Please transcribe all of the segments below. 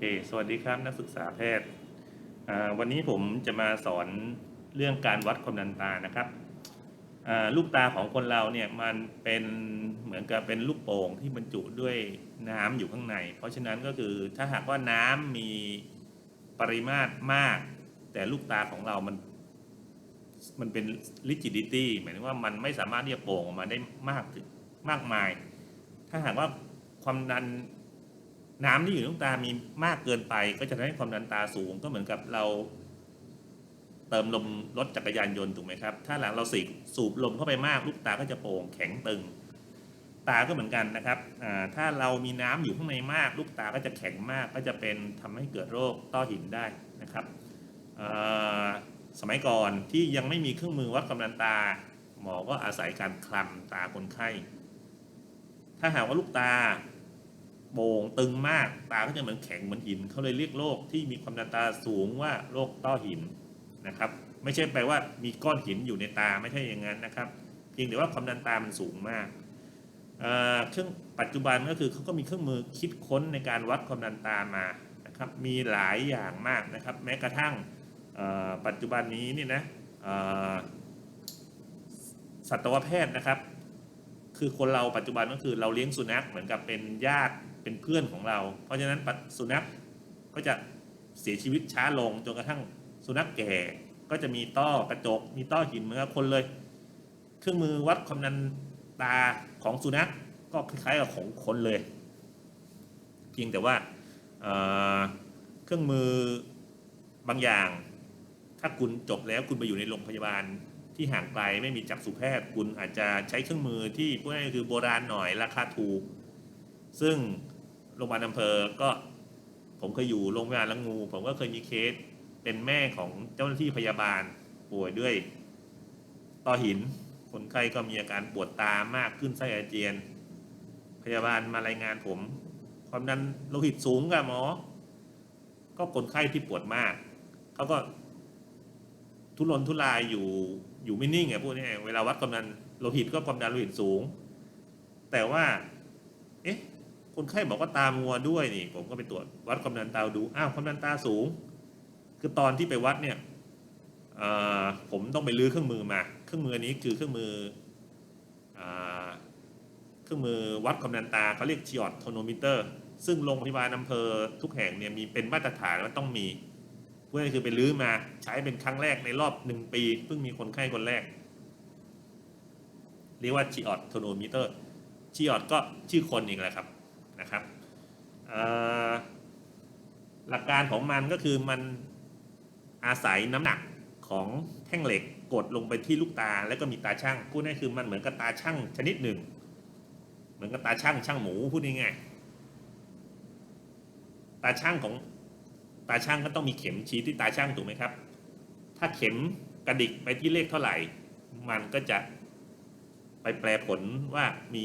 ค สวัสดีครับนักศึกษาแพทย์ วันนี้ผมจะมาสอนเรื่องการวัดความดันตานะครับ ลูกตาของคนเราเนี่ยมันเป็นเหมือนกับเป็นลูกโป่งที่บรรจุด้วยน้ำอยู่ข้างใน เพราะฉะนั้นก็คือถ้าหากว่าน้ำมีปริมาตรมาก แต่ลูกตาของเรามันมันเป็น rigidity หมายถึงว่ามันไม่สามารถที่จะโป่งออกมาได้มากถึงมากมาย ถ้าหากว่าความดัน น้ำที่อยู่ในลูกตามีมากเกินไป ก็จะทำให้ความดันตาสูงก็เหมือนกับเรา เติมลมรถจักรยานยนต์ถูกไหมครับ ถ้าหลังเราสูบสูบลมเข้าไปมากลูกตาก็จะโป่งแข็งตึง ตาก็เหมือนกันนะครับถ้าเรามีน้ำอยู่ข้างในมาก ลูกตาก็จะแข็งมาก ก็จะเป็นทำให้เกิดโรคต้อหินได้นะครับสมัยก่อนที่ยังไม่มีเครื่องมือวัดความดันตา หมอก็อาศัยการคลำตาคนไข้ ถ้าหากว่าลูกตา โป่งตึงมาก ตาก็จะเหมือนแข็งเหมือนหินเขาเลยเรียกโรคที่มีความดันตาสูงว่าโรคต้อหินนะครับ ไม่ใช่แปลว่ามีก้อนหินอยู่ในตาไม่ใช่อย่างนั้นนะครับ เพียงแต่ว่าความดันตามันสูงมากเครื่องปัจจุบันก็คือเขาก็มีเครื่องมือคิดค้นในการวัดความดันตามานะครับมีหลายอย่างมากนะครับ แม้กระทั่งปัจจุบันนี้นี่นะสัตวแพทย์นะครับ คือคนเราปัจจุบันก็คือเราเลี้ยงสุนัขเหมือนกับเป็นญาติ เป็นเพื่อนของเรา เพราะฉะนั้นสุนัขก็จะเสียชีวิตช้าลงจนกระทั่งสุนัขแก่ก็จะมีต้อกระจก มีต้อหินเหมือนกับคนเลย เครื่องมือวัดความดันตาของสุนัขก็คล้ายๆกับของคนเลย เพียงแต่ว่าเเครื่องมือบางอย่าง ถ้าคุณจบแล้วคุณไปอยู่ในโรงพยาบาลที่ห่างไกลไม่มีจักษุแพทย์ คุณอาจจะใช้เครื่องมือที่พวกนี้คือโบราณหน่อยราคาถูก ซึ่งโรงพยาบาลอำเภอก็ผมเคยอยู่โรงพยาบาลละงู ผมก็เคยมีเคสเป็นแม่ของเจ้าหน้าที่พยาบาลป่วยด้วยต้อหิน คนไข้ก็มีอาการปวดตามากขึ้นไส้อาเจียน พยาบาลมารายงานผม ความดันโลหิตสูงกับหมอ ก็คนไข้ที่ปวดมาก เขาก็ทุรนทุรายอยู่อยู่ไม่นิ่งไงพวกนี้เวลาวัดความดันโลหิตก็ความดันโลหิตสูง แต่ว่า คนไข้บอกว่าตามัวด้วยนี่ ผมก็ไปตรวจวัดความดันตาดูอ้าวความดันตาสูง คือตอนที่ไปวัดเนี่ยผมต้องไปลื้อเครื่องมือมา เครื่องมืออันนี้คือเครื่องมืออเครื่องมือวัดความดันตาเขาเรียก Chiot tonometer ซึ่งโรงพยาบาลอำเภอทุกแห่งเนี่ยมีเป็นมาตรฐานว่าต้องมีเพื่อคือไปลื้อมาใช้เป็นครั้งแรกในรอบหนึ่งปี เพิ่งมีคนไข้คนแรก เรียกว่าชีออดโทโนมิเตอร์ชีออดก็ชื่อคนเองแหละครับ นะครับหลักการของมันก็คือมันอาศัยน้ำหนักของแท่งเหล็กกดลงไปที่ลูกตาแล้วก็มีตาช่างพูดง่ายคือมันเหมือนกับตาช่างชนิดหนึ่ง เหมือนกับตาช่างช่างหมูพูดง่ายๆตาช่างของตาช่างก็ต้องมีเข็มชี้ที่ตาช่างถูกไหมครับ ถ้าเข็มกระดิกไปที่เลขเท่าไหร่ มันก็จะไปแปลผลว่ามี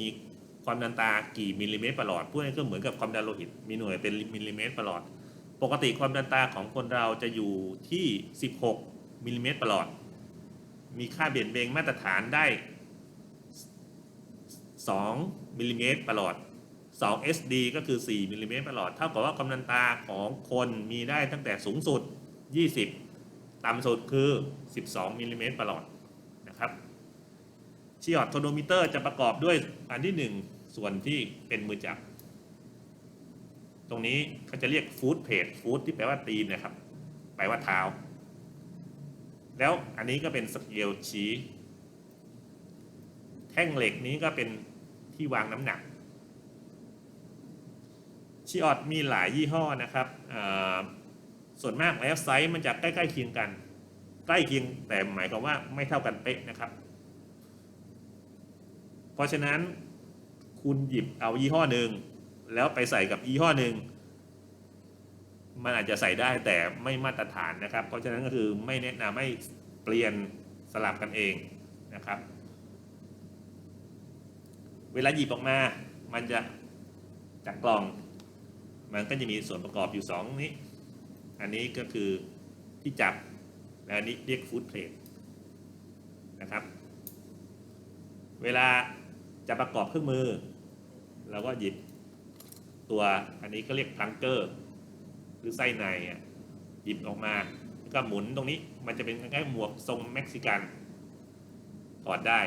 ความดันตากี่มิลลิเมตรประหลอดพูดง่ายๆก็เหมือนกับความดันโลหิตมีหน่วยเป็นมิลลิเมตรประหลอด ปกติความดันตาของคนเราจะอยู่ที่ 16มิลลิเมตรประหลอด มีค่าเบี่ยงเบนมาตรฐานได้ 2มิลลิเมตรประหลอด 2 SD ก็คือ 4มิลลิเมตรประหลอด เท่ากับว่าความดันตาของคนมีได้ตั้งแต่สูงสุด 20 ต่ำสุดคือ 12มิลลิเมตรประหลอด ชีออดโทโนมิเตอร์จะประกอบด้วยอันที่ 1 ส่วนที่เป็นมือจับ ตรงนี้เขาจะเรียกฟูดเพจฟูดที่แปลว่าตีนนะครับแปลว่าเท้า แล้วอันนี้ก็เป็นสเกลชี้ แท่งเหล็กนี้ก็เป็นที่วางน้ำหนักชีออดมีหลายยี่ห้อนะครับ ส่วนมากแล้วไซส์มันจะใกล้ๆเคียงกัน ใกล้เคียงแต่หมายความว่าไม่เท่ากันเป๊ะนะครับ เพราะฉะนั้นคุณหยิบเอายี่ห้อหนึ่งแล้วไปใส่กับยี่ห้อหนึ่งมันอาจจะใส่ได้แต่ไม่มาตรฐานนะครับ เพราะฉะนั้นก็คือไม่แนะนำให้เปลี่ยนสลับกันเองนะครับ เวลาหยิบออกมา มันจะจากกล่อง มันก็จะมีส่วนประกอบอยู่สองนี้ อันนี้ก็คือที่จับ และอันนี้เรียกฟูดเพลทนะครับ เวลา จะประกอบเครื่องมือเราก็หยิบตัวอันนี้ก็เรียกพลังเกอร์ หรือไส้ในหยิบออกมาแล้วก็หมุนตรงนี้มันจะเป็นคล้ายๆหมวกทรงเม็กซิกันถอดได้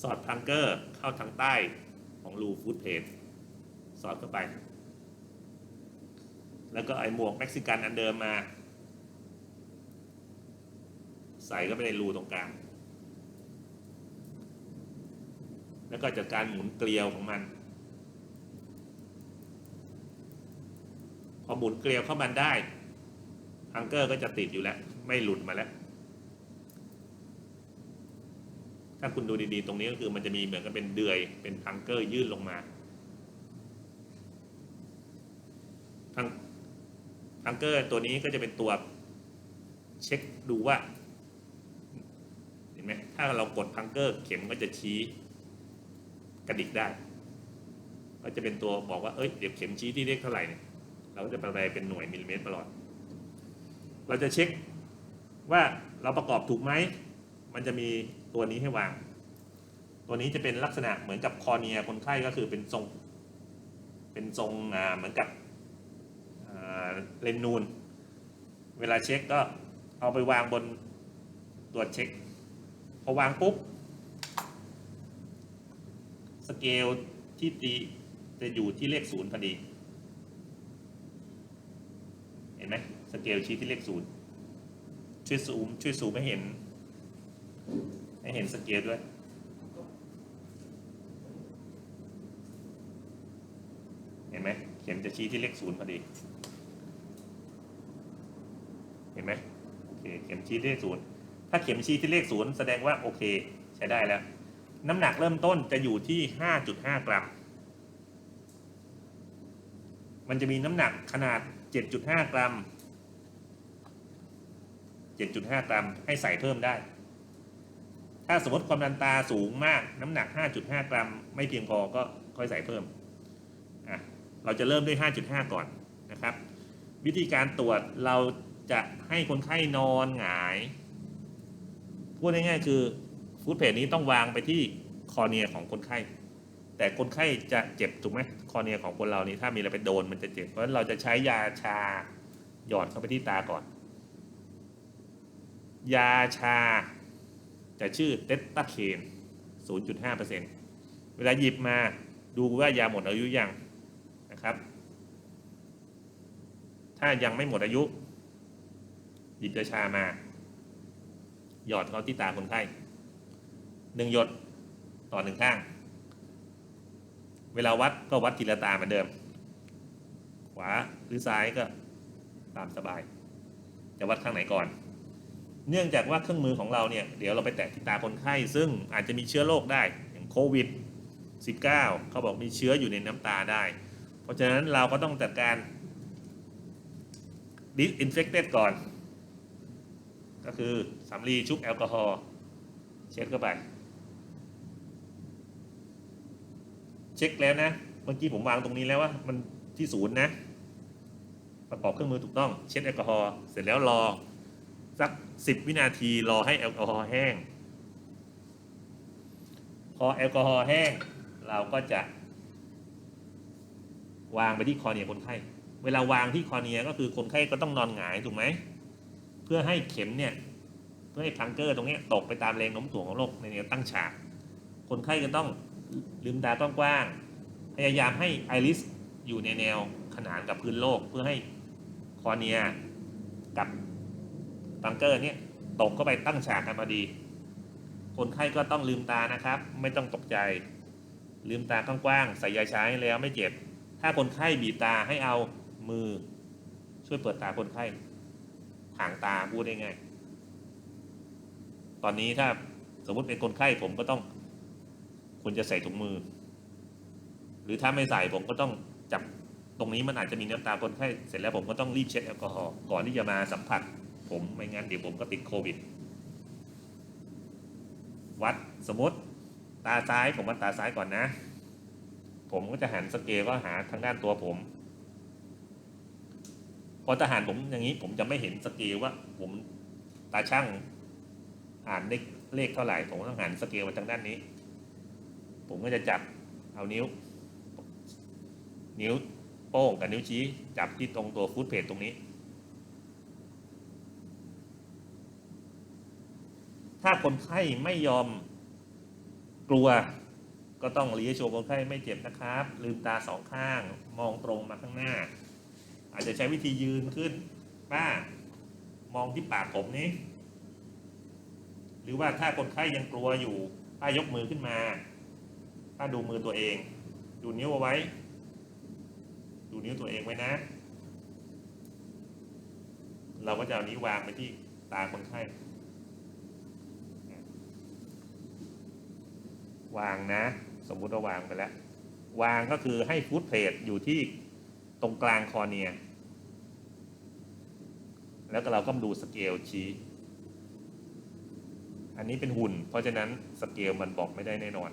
สอดพังเกอร์เข้าทางใต้ของรูฟูดเพจสอดเข้าไป แล้วก็ไอหมวกเม็กซิกันอันเดิมมา ใส่เข้าไปในรูตรงกลาง แล้วก็จัดการหมุนเกลียวของมัน พอหมุนเกลียวเข้ามันได้พังเกอร์ก็จะติดอยู่แล้ว ไม่หลุดมาแล้ว ถ้าคุณดูดีๆ ตรงนี้ก็คือมันจะมีเหมือนกับเป็นเดือย เป็นพังเกอร์ยื่นลงมาพังพังเกอร์ตัวนี้ก็จะเป็นตัวเช็คดูว่า เห็นไหมถ้าเรากดพังเกอร์เข็มก็จะชี้ กระดิกได้ ก็จะเป็นตัวบอกว่า เอ้ย เดี๋ยวเข็มชี้ที่เลขเท่าไหร่เนี่ย เราก็จะแปลเป็นหน่วยมิลลิเมตรตลอด เราจะเช็คว่าเราประกอบถูกไหม มันจะมีตัวนี้ให้วาง ตัวนี้จะเป็นลักษณะเหมือนกับคอเนียคนไข้ก็คือเป็นทรง เป็นทรงเหมือนกับเลนนูน เวลาเช็คก็เอาไปวางบนตัวเช็ค พอวางปุ๊บ สเกลที่ตีจะอยู่ที่เลขศูนย์พอดี เห็นไหมสเกลชี้ที่เลขศูนย์ช่วยซูมช่วยซูมให้เห็น ให้เห็นสเกลด้วยเห็นไหมเข็มจะชี้ที่เลขศูนย์พอดี เห็นไหมโอเคเข็มชี้ที่เลขศูนย์ถ้าเข็มชี้ที่เลขศูนย์แสดงว่าโอเค ใช้ได้แล้ว น้ำหนักเริ่มต้นจะอยู่ที่ 5.5 กรัม มันจะมีน้ำหนักขนาด 7.5 กรัม 7.5 กรัมให้ใส่เพิ่มได้ ถ้าสมมติความดันตาสูงมากน้ำหนัก 5.5 กรัม ไม่เพียงพอก็ค่อยใส่เพิ่ม อะ เราจะเริ่มด้วย 5.5 ก่อนนะครับ วิธีการตรวจเราจะให้คนไข้นอนหงาย พูดง่ายๆคือ ฟูดเพจนี้ต้องวางไปที่คอเนียของคนไข้ แต่คนไข้จะเจ็บถูกไหมคอเนียของคนเรานี่ถ้ามีอะไรไปโดนมันจะเจ็บ เพราะฉะนั้นเราจะใช้ยาชาหยอดเข้าไปที่ตาก่อน ยาชาจะชื่อเตตตาเคน 0.5%เวลาหยิบมาดูว่ายาหมดอายุยังนะครับ ถ้ายังไม่หมดอายุ หยิบยาชามา หยอดเข้าที่ตาคนไข้ หนึ่งหยดต่อหนึ่งข้าง เวลาวัดก็วัดทีละตาเหมือนเดิม ขวาหรือซ้ายก็ตามสบาย จะวัดข้างไหนก่อน เนื่องจากว่าเครื่องมือของเราเนี่ย เดี๋ยวเราไปแตะที่ตาคนไข้ ซึ่งอาจจะมีเชื้อโรคได้ อย่างโควิด 19 เขาบอกมีเชื้ออยู่ในน้ำตาได้ เพราะฉะนั้นเราก็ต้องจัดการ disinfected ก่อน ก็คือสำลีชุบแอลกอฮอล์เช็ดเข้าไป เช็คแล้วนะเมื่อกี้ผมวางตรงนี้แล้วว่ามันที่ศูนย์นะ ประกอบเครื่องมือถูกต้อง เช็ดแอลกอฮอล์เสร็จแล้วรอสักสิบวินาทีรอให้แอลกอฮอล์แห้ง พอแอลกอฮอล์แห้ง เราก็จะ วางไปที่คอเนียคนไข้ เวลาวางที่คอเนียก็คือคนไข้ก็ต้องนอนหงายถูกไหมเพื่อให้เข็มเนี่ยเพื่อให้พังเกอร์ตรงนี้ตกไปตามแรงโน้มถ่วงของโลกในแนวตั้งฉาก คนไข้ก็ต้อง ลืมตากว้างๆพยายามให้ไอริสอยู่ในแนวขนานกับพื้นโลกเพื่อให้คอเนียกับพังเกอร์เนี่ยตกเข้าไปตั้งฉากกันพอดี คนไข้ก็ต้องลืมตานะครับ ไม่ต้องตกใจ ลืมตากว้างๆใส่ยาให้แล้วไม่เจ็บ ถ้าคนไข้บีบตาให้เอามือ ช่วยเปิดตาคนไข้ห่างตาพูดได้ไงายตอนนี้ถ้าสมมติเป็นคนไข้ผมก็ต้อง ควรจะใส่ถุงมือ หรือถ้าไม่ใส่ผมก็ต้องจับตรงนี้มันอาจจะมีน้ำตาคนไข้เสร็จแล้วผมก็ต้องรีบเช็ดแอลกอฮอล์ก่อนที่จะมาสัมผัส ผมไม่งั้นเดี๋ยวผมก็ติดโควิด วัดสมมติตาซ้ายผมวัดตาซ้ายก่อนนะ ผมก็จะหันสเกลก็หาทางด้านตัวผมพอทหารผมอย่างนี้ผมจะไม่เห็นสเกลว่า ผมตาช่างอ่านเลขเลขเท่าไหร่ผมต้องหันสเกลมาทางด้านนี้ ผมก็จะจับเอานิ้ว นิ้วโป้งกับนิ้วชี้ จับที่ตรงตัวฟุตเพจตรงนี้ ถ้าคนไข้ไม่ยอมกลัวก็ต้องรีโชว์คนไข้ไม่เจ็บนะครับ ลืมตาสองข้าง มองตรงมาข้างหน้า อาจจะใช้วิธียืนขึ้นป้ามองที่ปากผมนี้ หรือว่าถ้าคนไข้ยังกลัวอยู่ป้ายกมือขึ้นมา ป้าดูมือตัวเอง ดูนิ้วเอาไว้ ดูนิ้วตัวเองไว้นะ เราก็จะเอานิ้ววางไปที่ตาคนไข้วางนะ สมมุติว่าวางไปแล้ว วางก็คือให้ฟุตเพลทอยู่ที่ตรงกลางคอเนีย แล้วก็เราก็ดูสเกลชี้ อันนี้เป็นหุ่น เพราะฉะนั้นสเกลมันบอกไม่ได้แน่นอน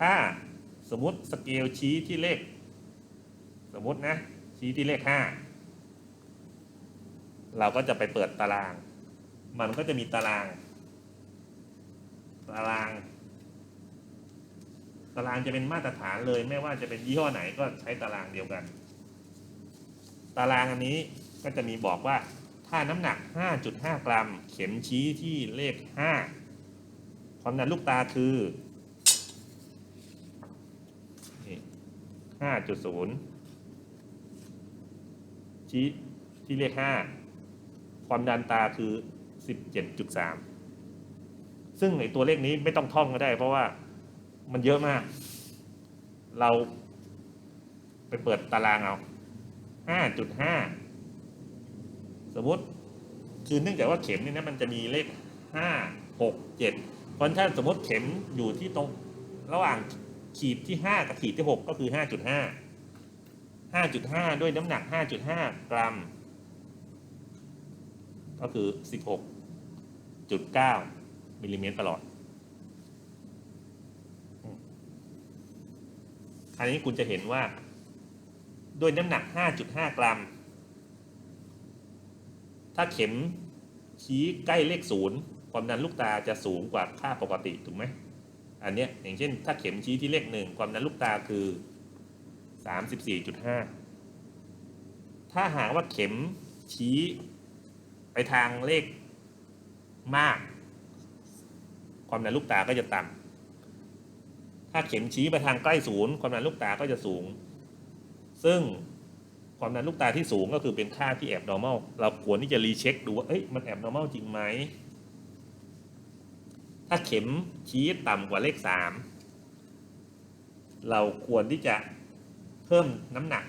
ถ้าสมมติสเกลชี้ที่เลข สมมตินะ ชี้ที่เลขห้าเราก็จะไปเปิดตาราง มันก็จะมีตาราง ตาราง ตารางจะเป็นมาตรฐานเลย ไม่ว่าจะเป็นยี่ห้อไหนก็ใช้ตารางเดียวกัน ตารางอันนี้ก็จะมีบอกว่า ถ้าน้ำหนัก 5.5 กรัม เข็มชี้ที่เลข 5 ความดันลูกตาคือ 5.0 ชี้ที่เลข 5 ความดันตาคือ 17.3 ซึ่งไอตัวเลขนี้ไม่ต้องท่องก็ได้ เพราะว่ามันเยอะมาก เราไปเปิดตารางเอา 5.5 สมมติคือเนื่องจากว่าเข็มนี่นะมันจะมีเลข 5 6 7เพราะฉะนั้นถ้าสมมติเข็มอยู่ที่ตรงระหว่าง ขีดที่ 5 กับขีดที่ 6 ก็คือ 5.5 5.5 ด้วยน้ำหนัก 5.5 กรัม ก็คือ 16.9มิลลิเมตรประหลอด อันนี้คุณจะเห็นว่า ด้วยน้ำหนัก 5.5 กรัม ถ้าเข็มชี้ใกล้เลขศูนย์ความดันลูกตาจะสูงกว่าค่าปกติ ถูกไหม อันเนี้ยอย่างเช่น ถ้าเข็มชี้ที่เลขหนึ่งความดันลูกตาคือ34.5ถ้าหากว่าเข็มชี้ไปทางเลขมาก ความดันลูกตาก็จะต่ำถ้าเข็มชี้ไปทางใกล้ศูนย์ความดันลูกตาก็จะสูง ซึ่งความดันลูกตาที่สูงก็คือเป็นค่าที่แอบ normal เราควรที่จะรีเช็คดูว่าเอ้ยมันแอบ normal จริงไหม ถ้าเข็มชี้ต่ำกว่าเลขสามเราควรที่จะเพิ่มน้ำหนัก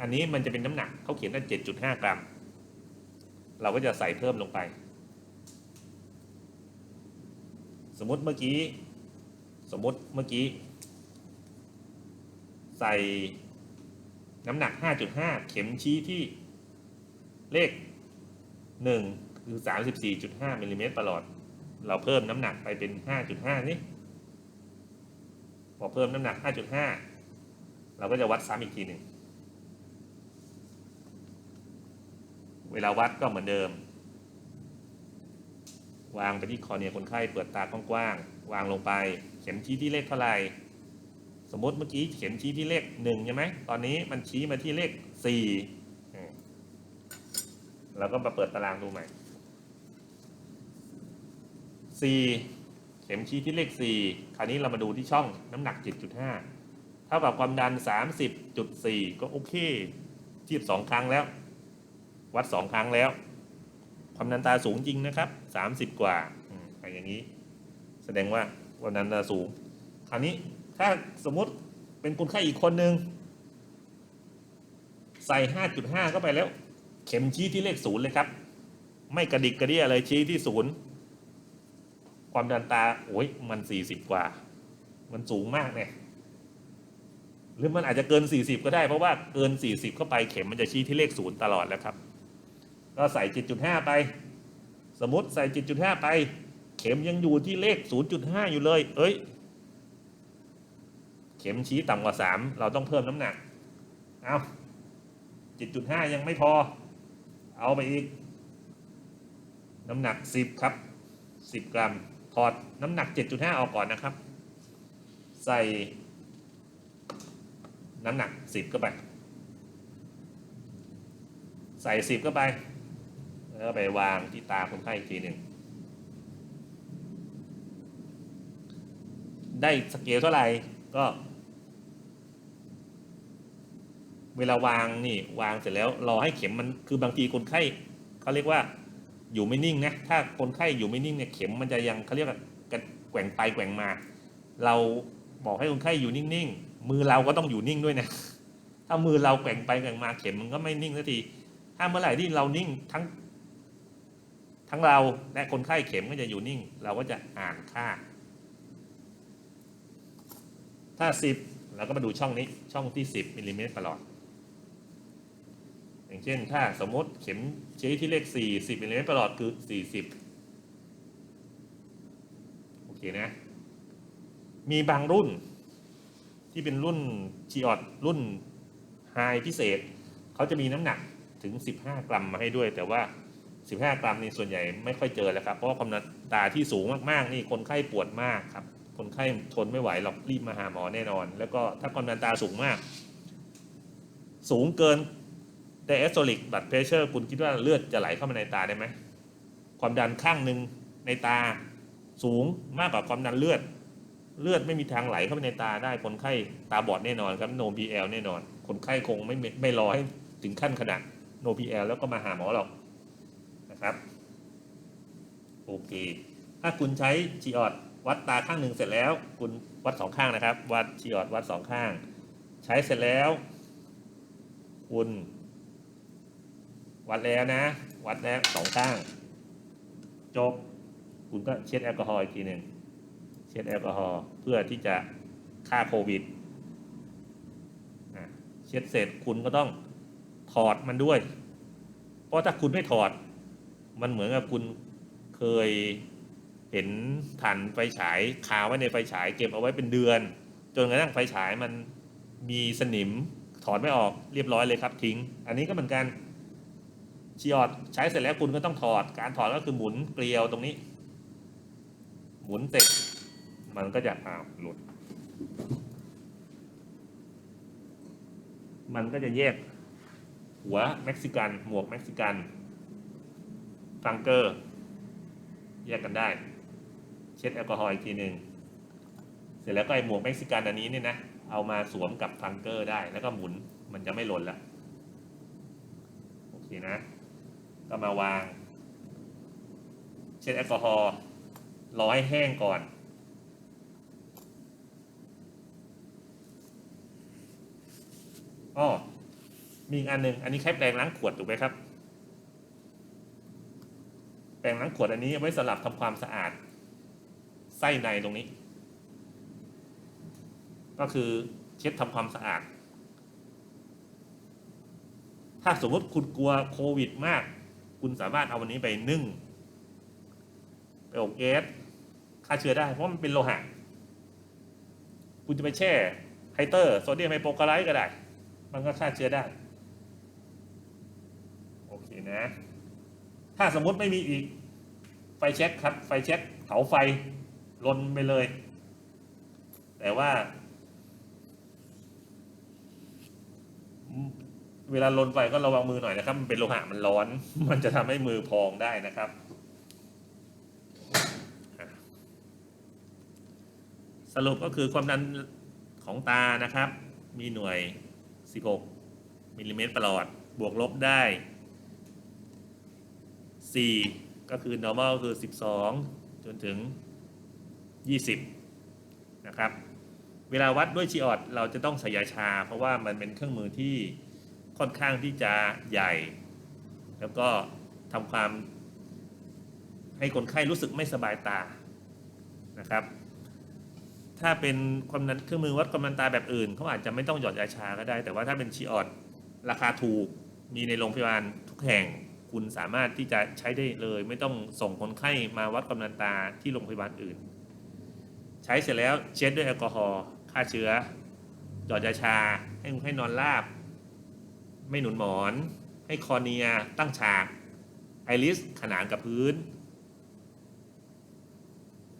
อันนี้มันจะเป็นน้ำหนักเขาเขียนว่า7.5 กรัม เราก็จะใส่เพิ่มลงไป สมมติเมื่อกี้ สมมติเมื่อกี้ ใส่น้ำหนัก 5.5 เข็มชี้ที่เลข 1 คือ 34.5มิลลิเมตรประหลอด เราเพิ่มน้ำหนักไปเป็น 5.5 นี่พอเพิ่มน้ำหนัก 5.5 เราก็จะวัดซ้ำอีกทีหนึ่ง เวลาวัดก็เหมือนเดิม วางไปที่คอเนียคนไข้เปิดตากว้างๆวางลงไป เข็มชี้ที่เลขเท่าไหร่ สมมติเมื่อกี้เข็มชี้ที่เลขหนึ่งใช่ไหม ตอนนี้มันชี้มาที่เลขสี่ เราก็มาเปิดตารางดูใหม่สี่เข็มชี้ที่เลขสี่คราวนี้เรามาดูที่ช่องน้ำหนัก 7.5 เท่ากับความดัน 30.4 ก็โอเคเทียบสองครั้งแล้ว วัดสองครั้งแล้ว ความดันตาสูงจริงนะครับ 30 กว่าอืมอะไรอย่างนี้ แสดงว่าความดันตาสูง คราวนี้ถ้าสมมติเป็นคนไข้อีกคนหนึ่งใส่ 5.5 เข้าไปแล้ว เข็มชี้ที่เลขศูนย์เลยครับ ไม่กระดิกกระเดี้ยอะไรชี้ที่ศูนย์ความดันตาโอ้ยมัน40กว่า มันสูงมากเนี่ยหรือมันอาจจะเกิน 40 ก็ได้เพราะว่าเกิน 40 เข้าไปเข็มมันจะชี้ที่เลขศูนย์ตลอดแล้วครับ ก็ใส่ 7.5 ไป สมมติใส่ 7.5 ไป เข็มยังอยู่ที่เลข 0.5 อยู่เลย เอ้ย เข็มชี้ต่ำกว่า 3 เราต้องเพิ่มน้ำหนัก เอา7.5 ยังไม่พอ เอาไปอีก น้ำหนัก10ครับ10กรัมถอดน้ำหนัก7.5ออกก่อนนะครับ ใส่น้ำหนัก10เข้าไป ใส่10เข้าไป แล้วก็ไปวางที่ตาคนไข้อีกทีหนึ่งได้สเกลเท่าไหร่ก็ เวลาวางนี่วางเสร็จแล้วรอให้เข็มมันคือบางทีคนไข้เขาเรียกว่าอยู่ไม่นิ่งนะถ้าคนไข้อยู่ไม่นิ่งเนี่ยเข็มมันจะยังเขาเรียกกันแกว่งไปแกว่งมา เราบอกให้คนไข้อยู่นิ่งๆมือเราก็ต้องอยู่นิ่งด้วยนะถ้ามือเราแกว่งไปแกว่งมาเข็มมันก็ไม่นิ่งสักทีถ้าเมื่อไหร่ที่เรานิ่งทั้ง ทั้งเราและคนไข้เข็มก็จะอยู่นิ่ง เราก็จะอ่านค่า ถ้า10เราก็มาดูช่องนี้ช่องที่10มิลลิเมตรประหลอด อย่างเช่นถ้าสมมติเข็มชี้ที่เลข 40มิลลิเมตรประหลอดคือ 40 โอเคนะ มีบางรุ่นที่เป็นรุ่นชีออดรุ่นไฮพิเศษ เขาจะมีน้ำหนักถึง 15 กรัมมาให้ด้วย แต่ว่า 15 กรัมนี่ส่วนใหญ่ไม่ค่อยเจอแล้วครับ เพราะความดันตาที่สูงมากๆ นี่คนไข้ปวดมากครับ คนไข้ทนไม่ไหวหรอกรีบมาหาหมอแน่นอน แล้วก็ถ้าความดันตาสูงมาก สูงเกิน แต่เอสโตลิกบัตเพรสเชอร์คุณคิดว่าเลือดจะไหลเข้ามาในตาได้ไหมความดันข้างหนึ่งในตาสูงมากกว่าความดันเลือด เลือดไม่มีทางไหลเข้าไปในตาได้คนไข้ตาบอดแน่นอนครับโนพีเอลแน่นอน คนไข้คงไม่ไม่รอให้ถึงขั้นขนาดโนพีเอลแล้วก็มาหาหมอหรอกนะครับโอเค ถ้าคุณใช้จีออดวัดตาข้างหนึ่งเสร็จแล้ว คุณวัดสองข้างนะครับ วัดจีออดวัดสองข้าง ใช้เสร็จแล้ว คุณ วัดแล้วนะ วัดแล้วสองข้าง จบ คุณก็เช็ดแอลกอฮอล์อีกทีหนึ่งเช็ดแอลกอฮอล์เพื่อที่จะฆ่าโควิดเช็ดเสร็จคุณก็ต้องถอดมันด้วย เพราะถ้าคุณไม่ถอด มันเหมือนกับคุณเคยเห็นถ่านไฟฉายคาไว้ในไฟฉายเก็บเอาไว้เป็นเดือน จนกระทั่งไฟฉายมันมีสนิมถอดไม่ออกเรียบร้อยเลยครับทิ้ง อันนี้ก็เหมือนกัน ชีออดใช้เสร็จแล้วคุณก็ต้องถอด การถอดก็คือหมุนเกลียวตรงนี้ หมุนเสร็จ มันก็จะอ้าวหลุด มันก็จะแยก หัวเม็กซิกัน หมวกเม็กซิกันฟังเกอร์ แยกกันได้ เช็ดแอลกอฮอล์อีกทีหนึ่งเสร็จแล้วก็ไอหมวกเม็กซิกันอันนี้เนี่ยนะเอามาสวมกับฟังเกอร์ได้แล้วก็หมุนมันจะไม่หล่นละโอเคนะ ก็มาวาง เช็ดแอลกอฮอล์รอให้แห้งก่อน อ้อมีอีกอันหนึ่งอันนี้ใช้แปรงล้างขวดถูกไหมครับ แปรงล้างขวดอันนี้เอาไว้สำหรับทำความสะอาด ไส้ในตรงนี้ ก็คือเช็ดทำความสะอาด ถ้าสมมติคุณกลัวโควิดมาก คุณสามารถเอาวันนี้ไปนึ่งไปอบแก๊สฆ่าเชื้อได้ เพราะมันเป็นโลหะ คุณจะไปแช่ไฮเตอร์โซเดียมไฮโปคลอไรด์ก็ได้ มันก็ฆ่าเชื้อได้ โอเคนะ ถ้าสมมติไม่มีอีกไฟเช็คครับ ไฟเช็คเผาไฟลนไปเลย แต่ว่า เวลาลนไฟก็ระวังมือหน่อยนะครับ มันเป็นโลหะมันร้อน มันจะทำให้มือพองได้นะครับ สรุปก็คือความดันของตานะครับ มีหน่วย 16มิลลิเมตรประหลอด บวกลบได้ 4 ก็คือ normal คือ 12 จนถึง 20 นะครับ เวลาวัดด้วยชีออดเราจะต้องสยาชา เพราะว่ามันเป็นเครื่องมือที่ ค่อนข้างที่จะใหญ่ แล้วก็ทำความให้คนไข้รู้สึกไม่สบายตานะครับ ถ้าเป็นความดันเครื่องมือวัดความดันตาแบบอื่นเขาอาจจะไม่ต้องหยอดยาชาก็ได้ แต่ว่าถ้าเป็นชีออดราคาถูกมีในโรงพยาบาลทุกแห่งคุณสามารถที่จะใช้ได้เลย ไม่ต้องส่งคนไข้มาวัดความดันตาที่โรงพยาบาลอื่น ใช้เสร็จแล้วเช็ดด้วยแอลกอฮอล์ฆ่าเชื้อหยอดยาชา ให้คนไข้นอนราบ ไม่หนุนหมอน ให้คอเนียตั้งฉาก ไอริสขนานกับพื้น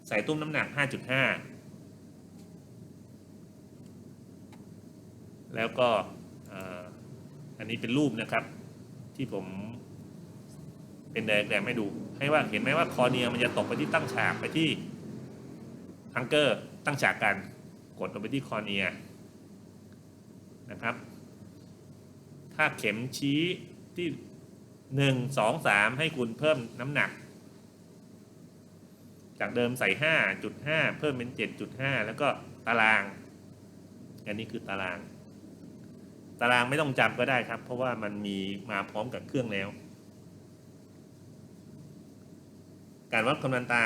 ใส่ตุ้มน้ำหนัก 5.5 แล้วก็อันนี้เป็นรูปนะครับที่ผมเป็นแดแกรมให้ดู ให้ว่าเห็นไหมว่าคอเนียมันจะตกไปที่ตั้งฉากไปที่ฮังเกอร์ตั้งฉากกัน กดลงไปที่คอเนียนะครับ ถ้าเข็มชี้ที่หนึ่งสองสามให้คุณเพิ่มน้ำหนัก จากเดิมใส่ห้าจุดห้าเพิ่มเป็นเจ็ดจุดห้าแล้วก็ตาราง อันนี้คือตาราง ตารางไม่ต้องจำก็ได้ครับ เพราะว่ามันมีมาพร้อมกับเครื่องแล้ว การวัดความดันตา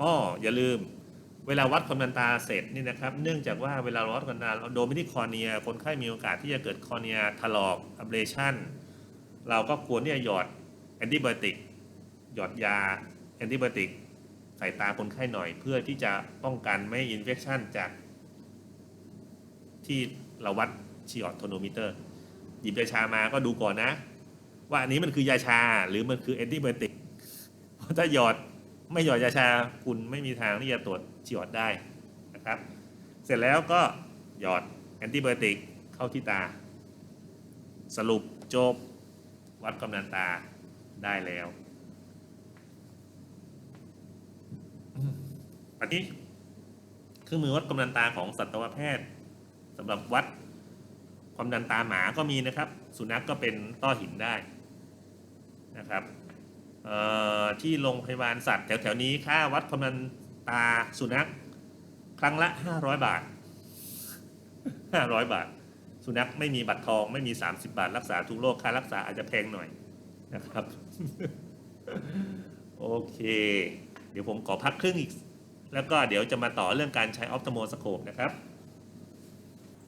อ้ออย่าลืม เวลาวัดความดันตาเสร็จนี่นะครับ เนื่องจากว่าเวลาวัดความดันตาเราโดนไปที่คอเนีย คนไข้มีโอกาสที่จะเกิดคอเนียถลอก ablation เราก็ควรที่จะหยอดแอนติบโอติกหยอดยาแอนติบโอติกใส่ตาคนไข้หน่อย เพื่อที่จะป้องกันไม่อินเฟ t ชันจาก ที่เราวัดชีออดโทโนมิเตอร์ หยิบยาชามาก็ดูก่อนนะ ว่าอันนี้มันคือยาชาหรือมันคือแอนติบโอติกเพราะถ้าหยอดไม่หยอดยาชาคุณไม่มีทางที่จะตรวจ ชีออดได้นะครับ เสร็จแล้วก็หยอดแอนติไบโอติกเข้าที่ตา สรุปจบวัดกำนันตาได้แล้วอันนี้เครื่องมือวัดความดันตาของสัตวแพทย์สำหรับวัดความดันตาหมาก็มีนะครับ สุนัขกก็เป็นต้อหินได้นะครับที่โรงพยาบาลสัตว์แถวๆนี้ค่าวัดความดัน ตาสุนัข ครั้งละห้าร้อยบาทห้าร้อยบาท สุนัขไม่มีบัตรทองไม่มีสามสิบาท รักษาทุกโรคค่ารักษาอาจจะแพงหน่อยนะครับ โอเค เดี๋ยวผมขอพักครึ่งอีก แล้วก็เดี๋ยวจะมาต่อเรื่องการใช้ออฟตโมสโคปนะครับ